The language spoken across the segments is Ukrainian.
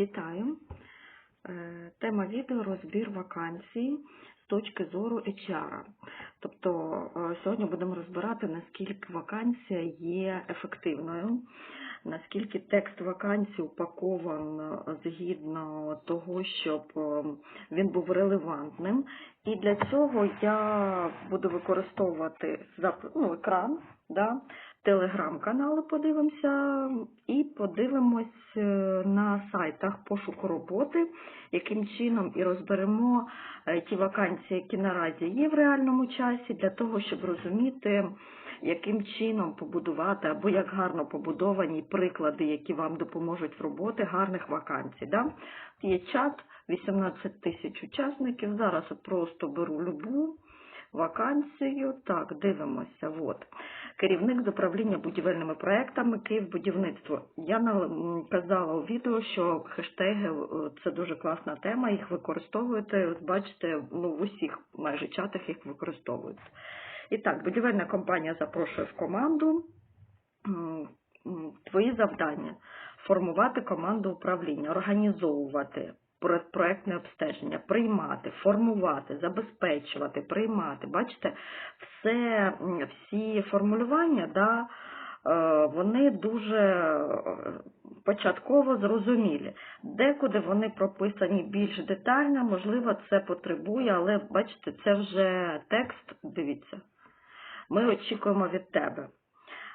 Вітаю. Е, Тема відео розбір вакансій з точки зору HR. Тобто е, сьогодні будемо розбирати, наскільки вакансія є ефективною, наскільки текст вакансії упакован згідно того, щоб е, він був релевантним. І для цього я буду використовувати ну, екран, да, телеграм-канали подивимося і подивимось е, на сайтах пошуку роботи, яким чином і розберемо е, ті вакансії, які наразі є в реальному часі, для того, щоб розуміти, яким чином побудувати або як гарно побудовані приклади, які вам допоможуть в роботі гарних вакансій. Да? Є чат, 18 тисяч учасників. Зараз просто беру любу вакансію. Так, дивимося. От. Керівник з управління будівельними проектами Київбудівництво. Я казала у відео, що хештеги е, це дуже класна тема, їх використовуєте. От бачите, ну в усіх майже чатах їх використовують. І так, будівельна компанія запрошує в команду. Твої завдання формувати команду управління, організовувати проектне обстеження, приймати, формувати, забезпечувати, приймати. Бачите, все, всі формулювання, да, е, вони дуже е, початково зрозумілі. Декуди вони прописані більш детально, можливо, це потребує, але бачите, це вже текст, дивіться. Ми очікуємо від тебе.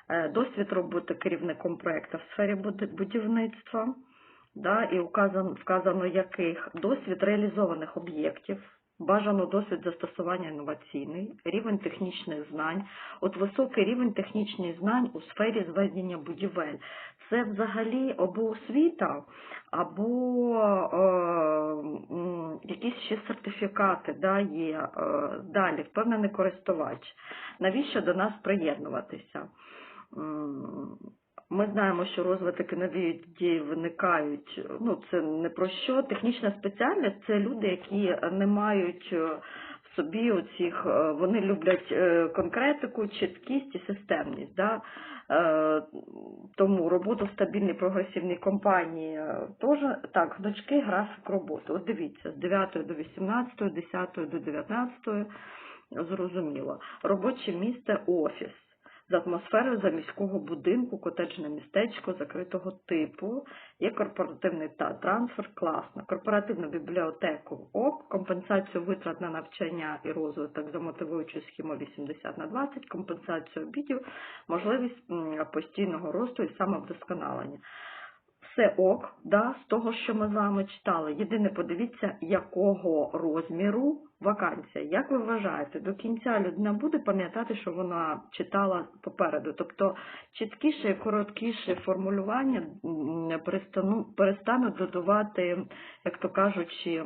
Е, Досвід роботи керівником проєкту в сфері будівництва, да, і указано, вказано яких досвід реалізованих об'єктів, бажано досвід застосування інноваційний, рівень технічних знань, от високий рівень технічних знань у сфері зведення будівель. Це взагалі або освіта, або е, якісь ще сертифікати да, є. Е, далі, впевнений користувач. Навіщо до нас приєднуватися? Ми знаємо, що розвиток і нові ідеї виникають. Ну, це не про що. Технічна спеціальність це люди, які не мають е, в собі оцих, е, вони люблять е, конкретику, чіткість і системність. Да? Тому роботу в стабільній прогресивній компанії теж так, значки, графік роботи. От дивіться, з 9 до 18, 10 до 19, зрозуміло. Робоче місце офіс з атмосфери заміського будинку, котеджне містечко закритого типу, є корпоративний трансфер, класно, корпоративну бібліотеку ОК, компенсацію витрат на навчання і розвиток за мотивуючу схему 80 на 20, компенсацію обідів, можливість постійного росту і самовдосконалення. Все ок, да, з того, що ми з вами читали. Єдине, подивіться, якого розміру вакансія. Як ви вважаєте, до кінця людина буде пам'ятати, що вона читала попереду? Тобто чіткіше і короткіше формулювання перестануть додавати, як то кажучи, е,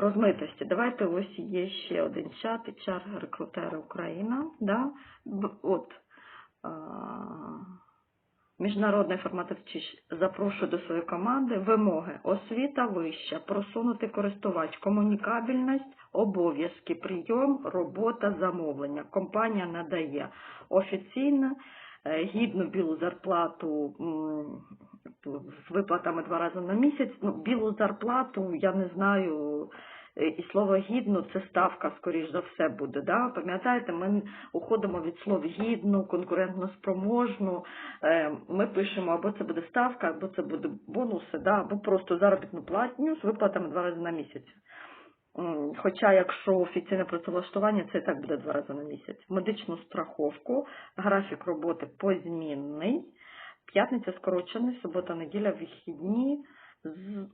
розмитості. Давайте ось є ще один чат, HR рекрутери Україна. Да? От. Міжнародний форматовчич запрошує до своєї команди. Вимоги, освіта вища, просунутий користувач, комунікабельність, обов'язки, прийом, робота, замовлення. Компанія надає офіційно е, гідну білу зарплату з виплатами два рази на місяць. Ну, білу зарплату, я не знаю, і слово гідно це ставка, скоріш за все, буде. Да? Пам'ятаєте, ми уходимо від слов гідну, конкурентно спроможну. Е, Ми пишемо або це буде ставка, або це буде бонуси, да? або просто заробітну платню з виплатами два рази на місяць. Хоча, якщо офіційне працевлаштування, це і так буде два рази на місяць. Медичну страховку, графік роботи позмінний, п'ятниця скорочений, субота, неділя, вихідні.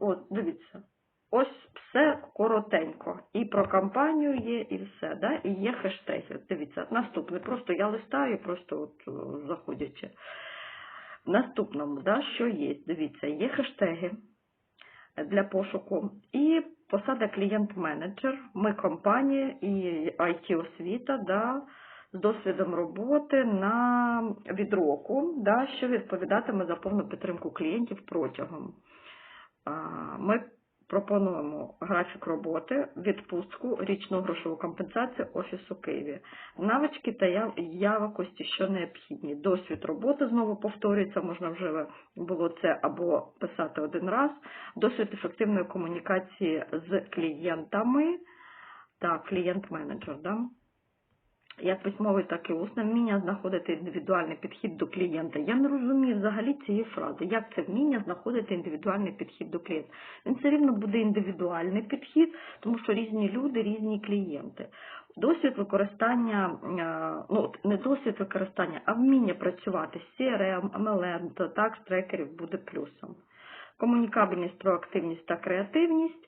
От, дивіться, ось все коротенько. І про кампанію є, і все. Да? І є хештеги. Дивіться, наступний. Просто я листаю, просто от, заходячи. В наступному, да, що є? Дивіться, є хештеги для пошуку і посада клієнт-менеджер. Ми компанія і IT-освіта, да, з досвідом роботи на від року, да, що відповідатиме за повну підтримку клієнтів протягом. Ми пропонуємо графік роботи, відпустку, річну грошову компенсацію офісу Києві, навички та явокості, що необхідні. Досвід роботи знову повторюється, можна вже було це або писати один раз. Досвід ефективної комунікації з клієнтами та клієнт-менеджер. Да? Як письмовий, так і усне вміння знаходити індивідуальний підхід до клієнта. Я не розумію взагалі цієї фрази. Як це вміння знаходити індивідуальний підхід до клієнта? Він все рівно буде індивідуальний підхід, тому що різні люди, різні клієнти. Досвід використання, е, ну не досвід використання, а вміння працювати з CRM, MLM, то так, з трекерів буде плюсом. Комунікабельність, проактивність та креативність.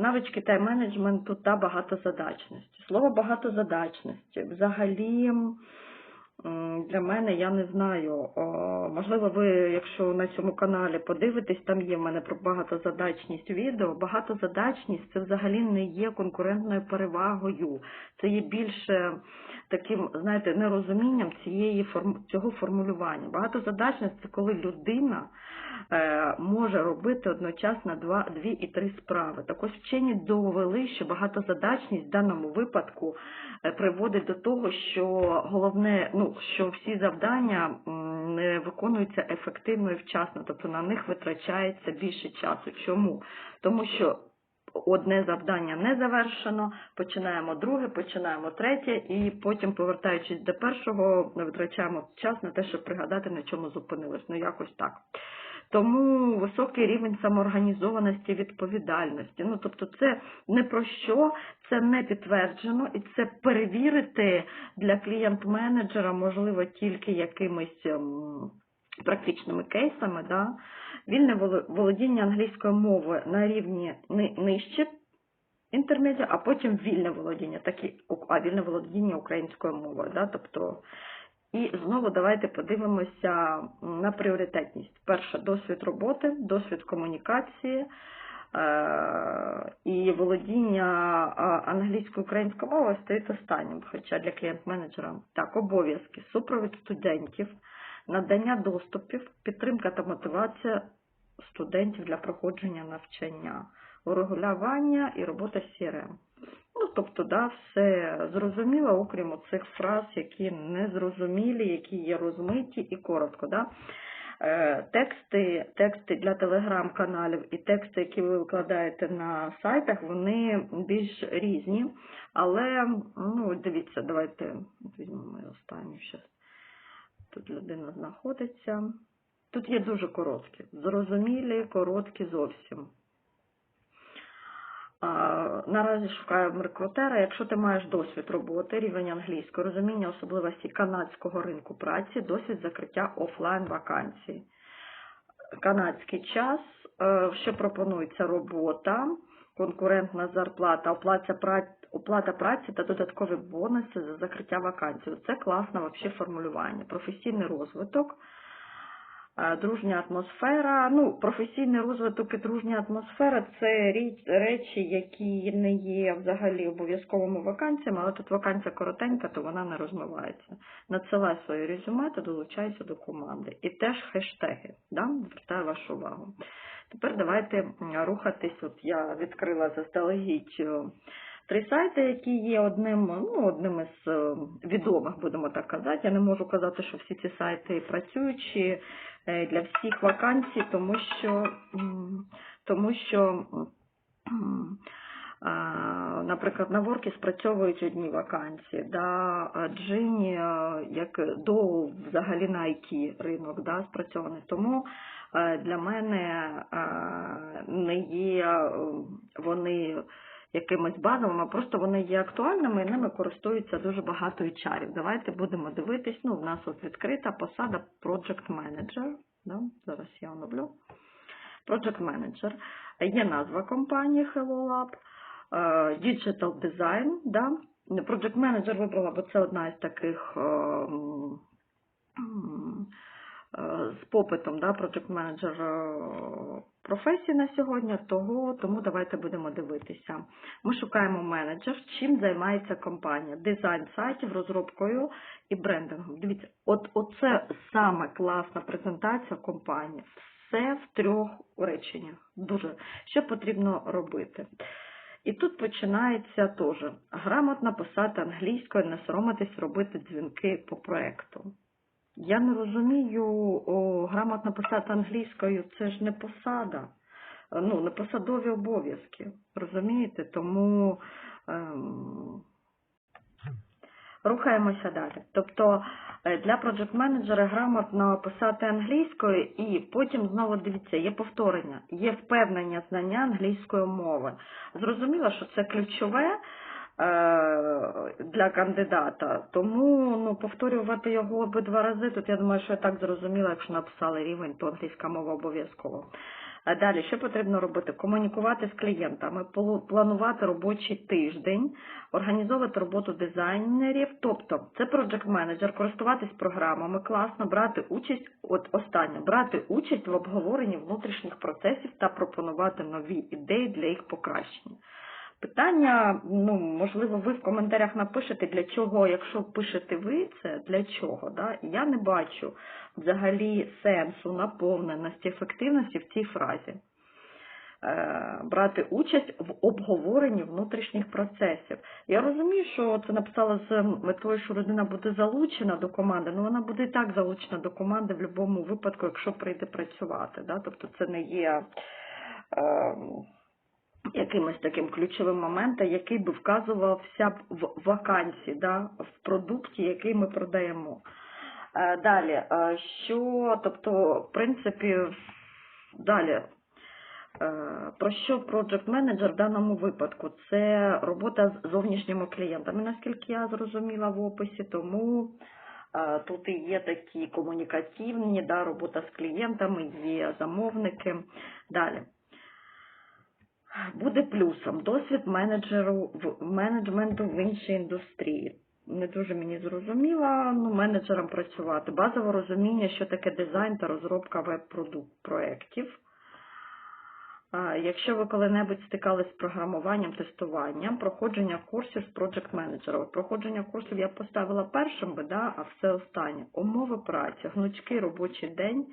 Навички тайм-менеджменту та багатозадачності. Слово багатозадачності взагалі для мене я не знаю. Можливо, ви, якщо на цьому каналі подивитесь, там є в мене про багатозадачність відео. Багатозадачність це взагалі не є конкурентною перевагою. Це є більше таким, знаєте, нерозумінням цієї цього формулювання. Багатозадачність це коли людина е, може робити одночасно два, дві і три справи. Так ось вчені довели, що багатозадачність в даному випадку е, приводить до того, що головне, ну що всі завдання не виконуються ефективно і вчасно, тобто на них витрачається більше часу. Чому? Тому що одне завдання не завершено, починаємо друге, починаємо третє, і потім, повертаючись до першого, витрачаємо час на те, щоб пригадати, на чому зупинились. Ну якось так. Тому високий рівень самоорганізованості, відповідальності. Ну тобто, це не про що, це не підтверджено, і це перевірити для клієнт-менеджера можливо тільки якимись ем, практичними кейсами. Да? Вільне воло- володіння англійською мовою на рівні нижче інтермедіа, а потім вільне володіння, такі, а вільне володіння українською мовою. Да? Тобто, і знову давайте подивимося на пріоритетність. Перше досвід роботи, досвід комунікації е, і володіння англійською українською мовою стоїть останнім, хоча для клієнт-менеджера так, обов'язки, супровід студентів, надання доступів, підтримка та мотивація студентів для проходження навчання, урегулювання і робота з CRM. Ну, тобто, да, все зрозуміло, окрім цих фраз, які незрозумілі, які є розмиті і коротко. Да? Е, Тексти, тексти для телеграм-каналів і тексти, які ви викладаєте на сайтах, вони більш різні. Але, ну, дивіться, давайте візьмемо останню щас. Тут людина знаходиться. Тут є дуже короткі, зрозумілі, короткі зовсім. Наразі шукаємо рекрутера. Якщо ти маєш досвід роботи, рівень англійської, розуміння особливості канадського ринку праці, досвід закриття офлайн вакансій. Канадський час, е, що пропонується робота, конкурентна зарплата, оплата праці, та додаткові бонуси за закриття вакансій. Це класне вообще формулювання. Професійний розвиток, дружня атмосфера. Ну, професійний розвиток і дружня атмосфера це речі, які не є взагалі обов'язковими вакансіями, але тут вакансія коротенька, то вона не розмивається. Надсилай своє резюме та долучайся до команди. І теж хештеги. Да? Звертаю вашу увагу. Тепер давайте рухатись. От я відкрила заздалегідь е, три сайти, які є одним, ну, одним із е, відомих, будемо так казати. Я не можу казати, що всі ці сайти працюючі е, для всіх вакансій, тому що, тому що Наприклад, на Воркі спрацьовують одні вакансії, да, Джині, е, як до взагалі на IT ринок да, спрацьований. Тому для мене не є вони якимись базовими, просто вони є актуальними і ними користуються дуже багато HR. Давайте будемо дивитись. Ну, в нас от відкрита посада Project Manager. Да? Зараз я оновлю. Project Manager. Є назва компанії Hello Lab. е, Digital Design, да? Project Manager вибрала, бо це одна із таких е, м, м, е, з попитом, да, Project Manager е, професії на сьогодні, того, тому давайте будемо дивитися. Ми шукаємо менеджер, чим займається компанія. Дизайн сайтів, розробкою і брендингом. Дивіться, от оце саме класна презентація компанії. Все в трьох реченнях. Дуже. Що потрібно робити? І тут починається теж грамотно писати англійською, не соромитись робити дзвінки по проекту. Я не розумію, о, грамотно писати англійською це ж не посада, ну, не посадові обов'язки. Розумієте? Тому ем, рухаємося далі. Тобто е, для проджект менеджера грамотно писати англійською і потім знову дивіться, є повторення, є впевнення знання англійської мови. Зрозуміло, що це ключове. Е, Для кандидата, тому ну повторювати його обидва рази. Тут я думаю, що я так зрозуміла, якщо написали рівень, то англійська мова обов'язково. А далі, що потрібно робити? Комунікувати з клієнтами, планувати робочий тиждень, організовувати роботу дизайнерів, тобто це project менеджер, користуватись програмами, класно, брати участь, от останнє, брати участь в обговоренні внутрішніх процесів та пропонувати нові ідеї для їх покращення. Питання, ну, можливо, ви в коментарях напишете, для чого, якщо пишете ви це, для чого. Да? Я не бачу взагалі сенсу, наповненості, ефективності в цій фразі. Е, Брати участь в обговоренні внутрішніх процесів. Я розумію, що це написала з метою, що людина буде залучена до команди, але вона буде і так залучена до команди в будь-якому випадку, якщо прийде працювати. Да? Тобто це не є. Е, якимось таким ключовим моментом, який би вказувався б в вакансії, да, в продукті, який ми продаємо. Е, Далі, е, що, тобто, в принципі, далі, е, про що Project Manager в даному випадку? Це робота з зовнішніми клієнтами, наскільки я зрозуміла в описі, тому тут і є такі комунікативні, да, робота з клієнтами, є замовники. Далі. Буде плюсом досвід менеджеру в менеджменту в іншій індустрії. Не дуже мені зрозуміло, ну, менеджером працювати. Базове розуміння, що таке дизайн та розробка веб-проєктів. Якщо ви коли-небудь стикались з програмуванням, тестуванням, проходження курсів з менеджера. Проходження курсів я поставила першим, да, а все останнє. Умови праці, гнучкий робочий день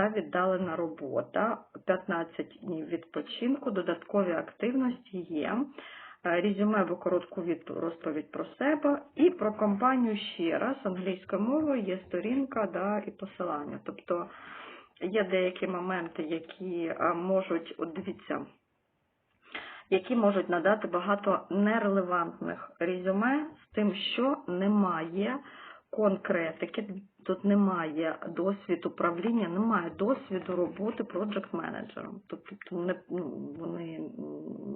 та віддалена робота, 15 днів відпочинку, додаткові активності є. Е, Резюме або коротку від- розповідь про себе і про компанію ще раз англійською мовою є сторінка да, і посилання. Тобто є деякі моменти, які можуть, от дивіться, які можуть надати багато нерелевантних резюме з тим, що немає конкретики, тут немає досвіду управління, немає досвіду роботи проджект менеджером. Тобто не, ну, вони,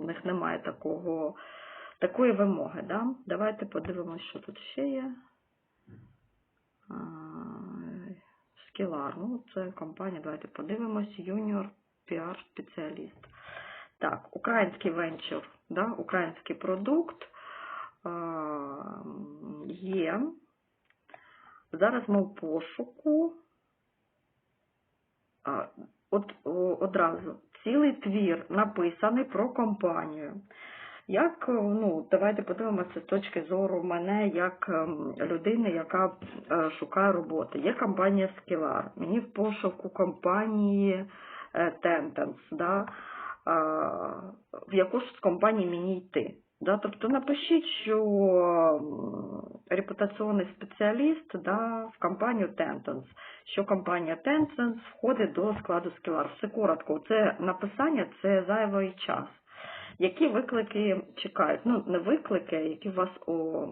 в них немає такого, такої вимоги. Да? Давайте подивимося, що тут ще є. Скілар, ну це компанія, давайте подивимось, юніор піар спеціаліст. Так, український венчур, да, український продукт а, є. Зараз ми в пошуку. От одразу цілий твір написаний про компанію. Як, ну, давайте подивимося з точки зору мене як ем, людини, яка е, шукає роботи. Є компанія Skillar. Мені в пошуку компанії е, Tendence, да, в яку ж з компанії мені йти. Да, тобто напишіть, що репутаційний спеціаліст да, в компанію Tentance, що компанія Tentance входить до складу Skillar. Все коротко. Це написання це зайвий час. Які виклики чекають? Ну, не виклики, які вас о,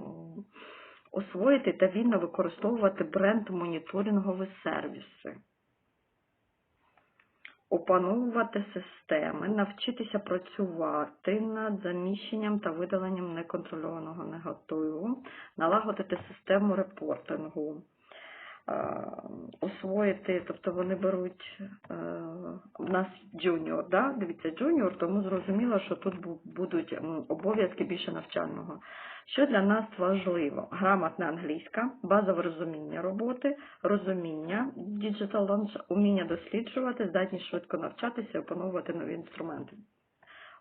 освоїти та вільно використовувати бренд-моніторингові сервіси опановувати системи, навчитися працювати над заміщенням та видаленням неконтрольованого негативу, налагодити систему репортингу, е, освоїти, тобто вони беруть е, в нас джуніор, да? дивіться, джуніор, тому зрозуміло, що тут будуть обов'язки більше навчального. Що для нас важливо? Грамотна англійська, базове розуміння роботи, розуміння digital launch, уміння досліджувати, здатність швидко навчатися і опановувати нові інструменти.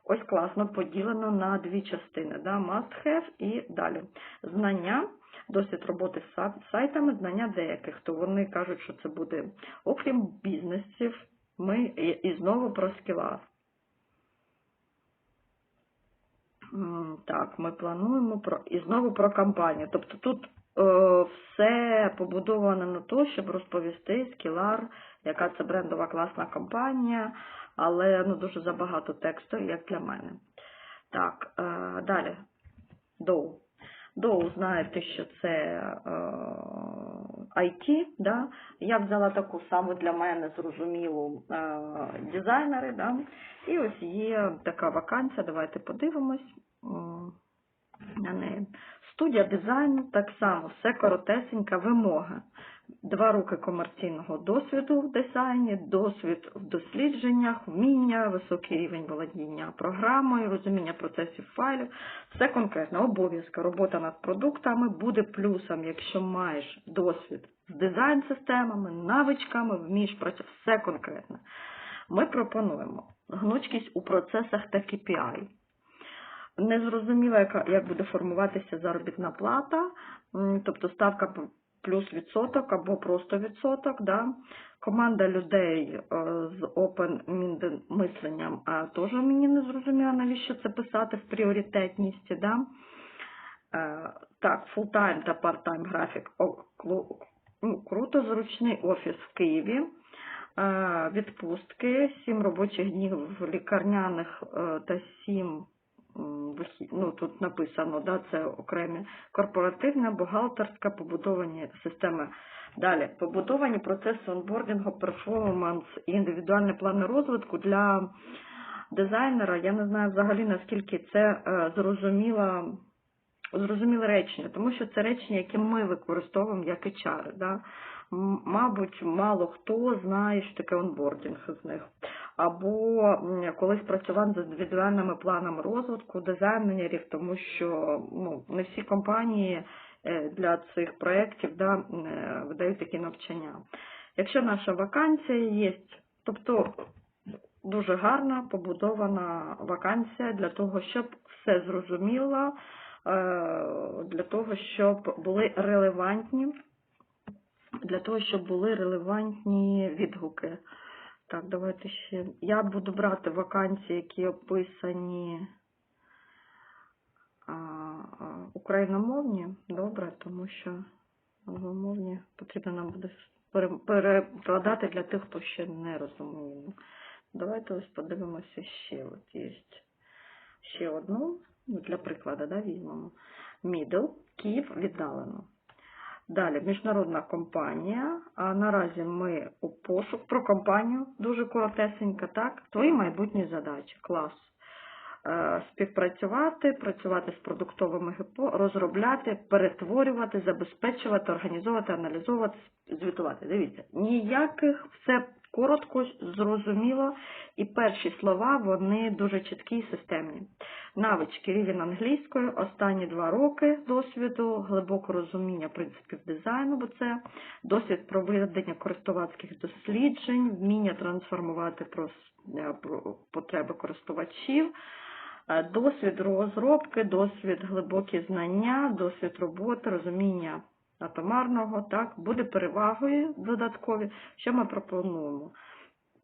Ось класно поділено на дві частини, да? must have і далі. Знання, досвід роботи з сайтами, знання деяких, то вони кажуть, що це буде, окрім бізнесів, Ми і, знову про скілар. Так, ми плануємо про і знову про кампанію. Тобто тут е, все побудовано на те, щоб розповісти скілар, яка це брендова класна компанія, але ну дуже забагато тексту, як для мене. Так, е, далі. Доу. Доу, знаєте, що це е, IT, да? Я взяла таку саму для мене зрозумілу е, дизайнери, да? і ось є така вакансія, давайте подивимось на неї. Студія дизайну, так само, все коротесенька вимога. Два роки комерційного досвіду в дизайні, досвід в дослідженнях, вміння, високий рівень володіння програмою, розуміння процесів файлів. Все конкретно, обов'язки, робота над продуктами буде плюсом, якщо маєш досвід з дизайн-системами, навичками, вмієш працювати, все конкретно. Ми пропонуємо гнучкість у процесах та KPI. Незрозуміло, як буде формуватися заробітна плата, тобто ставка плюс відсоток або просто відсоток. Да? Команда людей е, з open мисленням теж мені не зрозуміло, навіщо це писати в пріоритетність. Да? Е, Так, фултайм та парт-тайм графік. Ну, Круто, зручний офіс в Києві. Е, Відпустки, 7 робочих днів лікарняних е, та 7 м, вихід- ну тут написано, да, це окремі корпоративна, бухгалтерська, побудовані системи. Далі, побудовані процеси онбордингу, перформанс і індивідуальні плани розвитку для дизайнера. Я не знаю взагалі наскільки це е, зрозуміло, зрозуміле речення, тому що це речення, яке ми використовуємо як HR. Да? Мабуть, мало хто знає, що таке онбординг з них. Або колись працював з індивідуальними планами розвитку дизайнерів, тому що ну, не всі компанії е, для цих проєктів да, е, видають такі навчання. Якщо наша вакансія є, тобто дуже гарна побудована вакансія для того, щоб все зрозуміло, е, для того, щоб були релевантні, для того, щоб були релевантні відгуки. Так, давайте ще. Я буду брати вакансії, які описані а, україномовні, добре, тому що англомовні потрібно нам буде перекладати для тих, хто ще не розуміє. Ну, Давайте ось подивимося ще. От є ще одну, ну, для прикладу, да, візьмемо. Middle, Київ віддалено. Далі, міжнародна компанія. А наразі ми у пошук про компанію, дуже коротесенька, так? Твої майбутні задачі. Клас. Е, Співпрацювати, працювати з продуктовими ГПО, розробляти, перетворювати, забезпечувати, організовувати, аналізовувати, звітувати. Дивіться, ніяких все коротко, зрозуміло, і перші слова вони дуже чіткі і системні. Навички рівень англійської, останні два роки досвіду, глибоке розуміння принципів дизайну, бо це досвід проведення користувацьких досліджень, вміння трансформувати е, потреби користувачів, е, досвід розробки, досвід глибокі знання, досвід роботи, розуміння атомарного, так, буде перевагою додаткові. Що ми пропонуємо?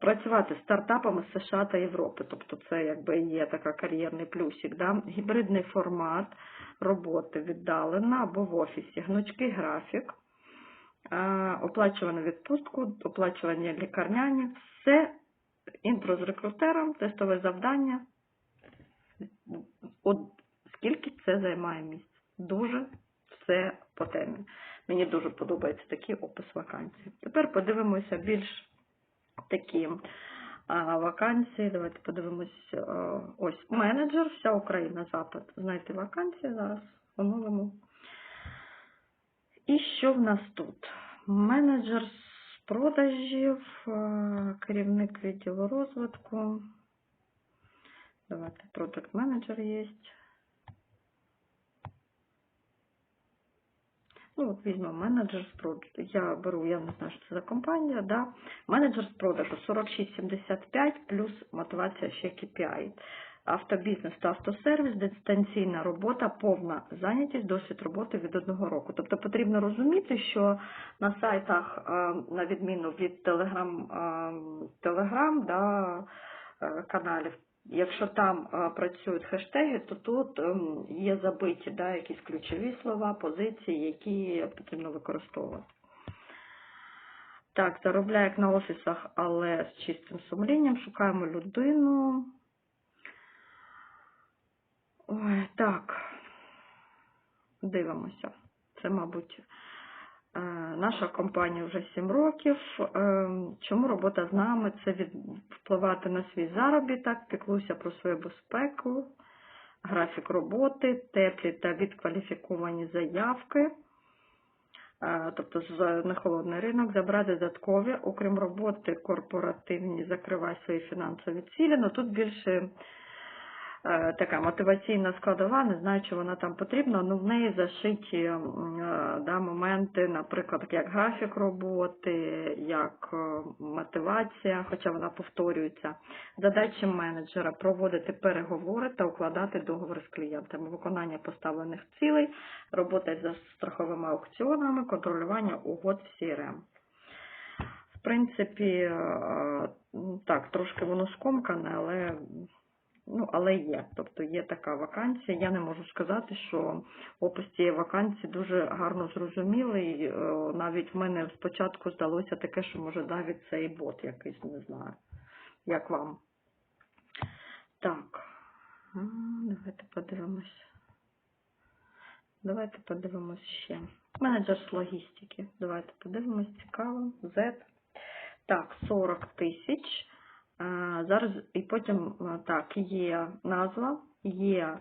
Працювати з стартапами США та Європи, тобто це якби є така кар'єрний плюсик, да? гібридний формат роботи віддалена або в офісі, гнучкий графік, е, оплачувану відпустку, оплачування лікарняні, все інтро з рекрутером, тестове завдання. От скільки це займає місць? Дуже все по темі. Мені дуже подобається такий опис вакансій. Тепер подивимося більш такі вакансії. Давайте подивимось. Ось менеджер, вся Україна, Запад. Знайти вакансії зараз. Оновимо. І що в нас тут? Менеджер з продажів, керівник відділу розвитку. Давайте продакт менеджер є. Ну, от візьмемо менеджер з продажу. Я беру, я не знаю, що це за компанія, да? менеджер з продажу 46,75 плюс мотивація ще KPI. автобізнес та автосервіс, дистанційна робота, повна зайнятість, досвід роботи від одного року. Тобто потрібно розуміти, що на сайтах, е, на відміну від е, Telegram да, е, каналів, якщо там е, працюють хештеги, то тут ем, є забиті да, якісь ключові слова, позиції, які потрібно використовувати. Так, заробляє як на офісах, але з чистим сумлінням. Шукаємо людину. Ой, так. Дивимося. Це, мабуть, наша компанія вже 7 років. Е, Чому робота з нами? Це від, впливати на свій заробіток, піклуюся про свою безпеку, графік роботи, теплі та відкваліфіковані заявки. Е, тобто на холодний ринок, забрати додаткові, окрім роботи корпоративні, закривай свої фінансові цілі. Ну тут більше е, така мотиваційна складова, не знаю, чи вона там потрібна, але в неї зашиті е, да, моменти, наприклад, як графік роботи, як е, мотивація, хоча вона повторюється. Задачі менеджера проводити переговори та укладати договори з клієнтами, виконання поставлених цілей, робота за страховими аукціонами, контролювання угод в CRM. В принципі, е, так, трошки воно скомкане, але, ну, але є. Тобто є така вакансія. Я не можу сказати, що опис цієї вакансії дуже гарно зрозумілий. Е, Навіть в мене спочатку здалося таке, що може навіть це і бот якийсь, не знаю. Як вам? Так, давайте подивимось. Давайте подивимось ще. Менеджер з логістики. Давайте подивимось, цікаво. Z. Так, 40 тисяч. Зараз і потім так, є назва, є е,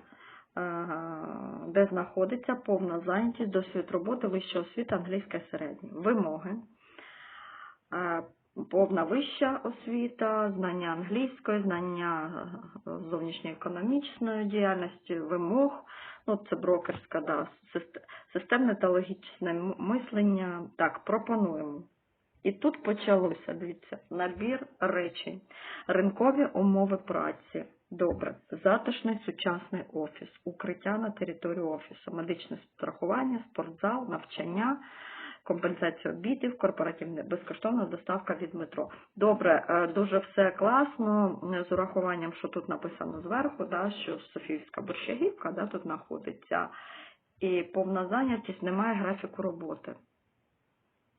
де знаходиться повна зайнятість, досвід роботи, вища освіта, англійська середня. Вимоги. Е, Повна вища освіта, знання англійської, знання е, зовнішньоекономічної діяльності, вимог, ну це брокерська, да, системне та логічне мислення. Так, пропонуємо. І тут почалося, дивіться, набір речень, ринкові умови праці. Добре, затишний сучасний офіс, укриття на території офісу, медичне страхування, спортзал, навчання, компенсація обідів, корпоративна безкоштовна доставка від метро. Добре, е, дуже все класно, е, з урахуванням, що тут написано зверху, да, що Софіївська борщагівка да, тут знаходиться, і повна зайнятість, немає графіку роботи.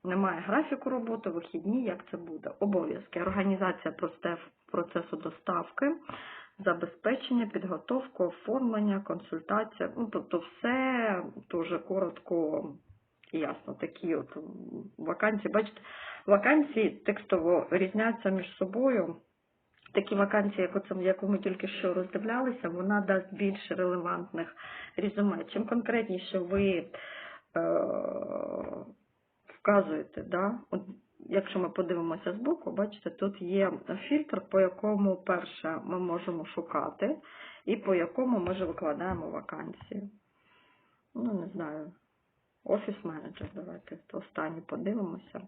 Немає графіку роботи, вихідні, як це буде. Обов'язки. Організація процесу доставки, забезпечення, підготовка, оформлення, консультація. Ну, тобто все дуже коротко і ясно. Такі от вакансії. Бачите, вакансії текстово різняться між собою. Такі вакансії, як оце, яку ми тільки що роздивлялися, вона дасть більше релевантних резюме. Чим конкретніше ви е, вказуєте, да? От, якщо ми подивимося збоку, бачите, тут є фільтр, по якому перше ми можемо шукати, і по якому ми вже викладаємо вакансії. Ну, не знаю. Офіс менеджер, давайте останній подивимося.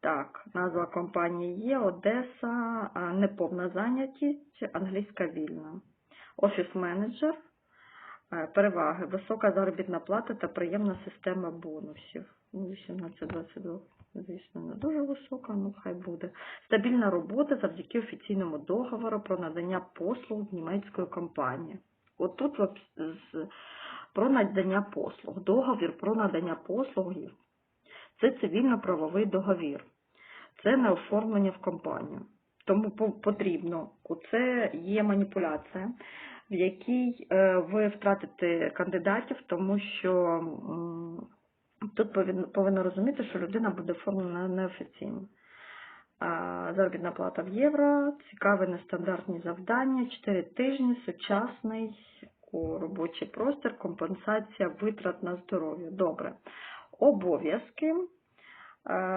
Так, назва компанії є Одеса, неповна зайнятість, англійська вільна. Офіс менеджер, е, переваги, висока заробітна плата та приємна система бонусів. Ну, 18-22, звісно, не дуже висока, ну хай буде. Стабільна робота завдяки офіційному договору про надання послуг німецької компанії. От тут про надання послуг. Договір про надання послугів це цивільно-правовий договір. Це не оформлення в компанію. Тому по- потрібно, оце є маніпуляція, в якій е, ви втратите кандидатів, тому що тут повинно, розуміти, що людина буде оформлена неофіційно. Заробітна плата в євро, цікаві нестандартні завдання, 4 тижні, сучасний о, робочий простір, компенсація витрат на здоров'я. Добре. Обов'язки.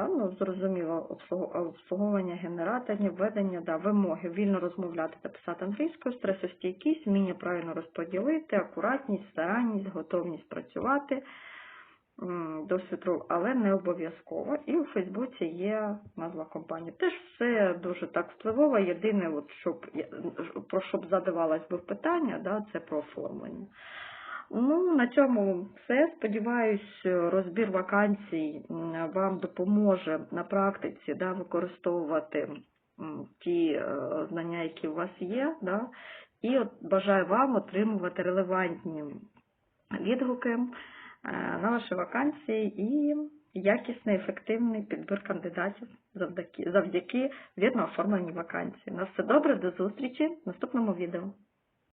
Ну, зрозуміло, обслуговування генераторів, ведення, да, вимоги, вільно розмовляти та писати англійською, стресостійкість, вміння правильно розподілити, акуратність, старанність, готовність працювати, досвід, але не обов'язково. І у Фейсбуці є назва компанії. Теж все дуже так впливово. Єдине, от, щоб, про що б задавалось би питання, да, це про оформлення. Ну, на цьому все. Сподіваюсь, розбір вакансій вам допоможе на практиці да, використовувати ті е, знання, які у вас є. Да, і от бажаю вам отримувати релевантні відгуки на ваші вакансії і якісний, ефективний підбір кандидатів завдяки, завдяки вірно оформленій вакансії. На все добре, до зустрічі в наступному відео.